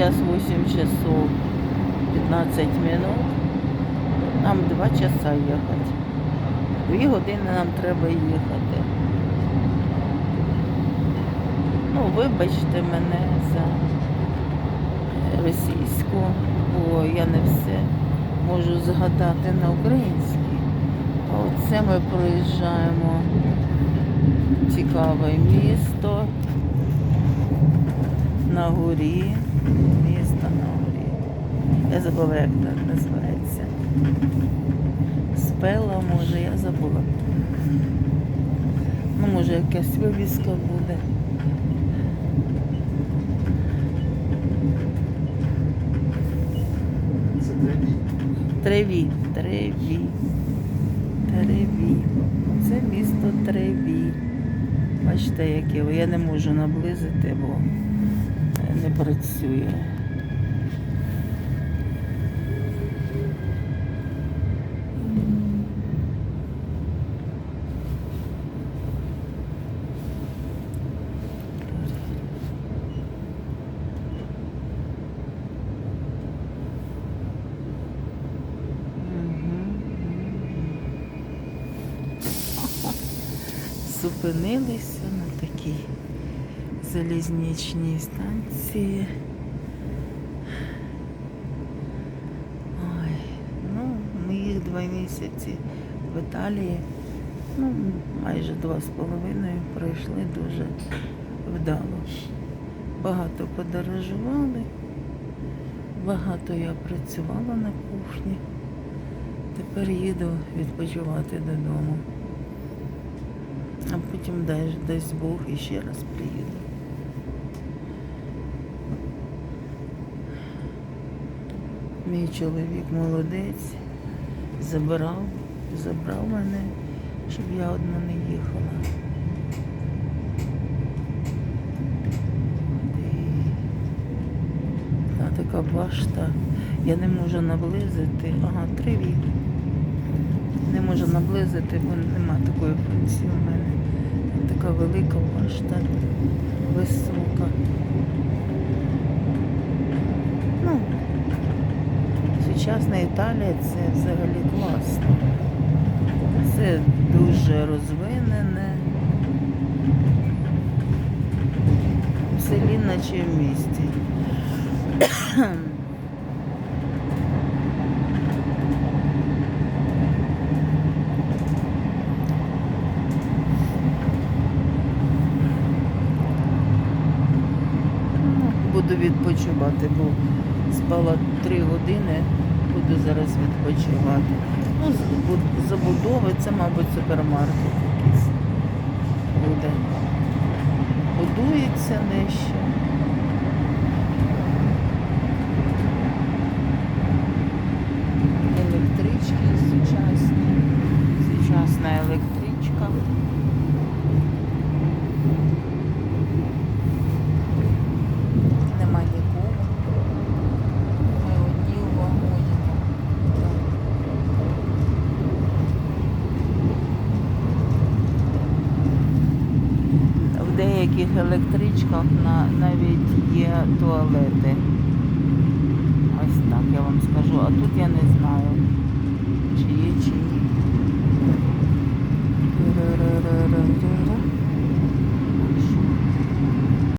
Сейчас 8 часов 15 минут. Нам 2 часа їхати. Дві години нам треба їхати. Ну, вибачте мене за російську, бо я не все можу згадати на українській. Оце ми проїжджаємо цікаве місто на горі. Місто на горі. Я забула, як це називається. Спела, може, я забула. Ну, може, якась вивіска буде. Це третій. Треві, Треві, Треві. Це місто Треві. Бачите, яке я не можу наблизити, бо працює. Зупинилися на такій залізничній станції. Ой, ну, ми їх два місяці в Італії, ну, майже два з половиною пройшли дуже вдало. Багато подорожували, багато я працювала на кухні. Тепер їду відпочивати додому. А потім дасть Бог і ще раз приїду. Мій чоловік молодець, забирав, забрав мене, щоб я одна не їхала. Та така башта. Я не можу наблизити. Ага, три віки. Не можу наблизити, бо нема такої функції у мене. Така велика башта, висока. Ну, сучасна Італія це взагалі класно. Це дуже розвинене. В селі наче в місті. Ну, Буду відпочивати, бо спала три години, буду зараз відпочивати. Ну, забудови, це, мабуть, супермаркет якийсь буде. Будується дещо. Електрички сучасні. Сучасна електричка. деяких електричках на, навіть є туалети. Ось так я вам скажу, а тут я не знаю.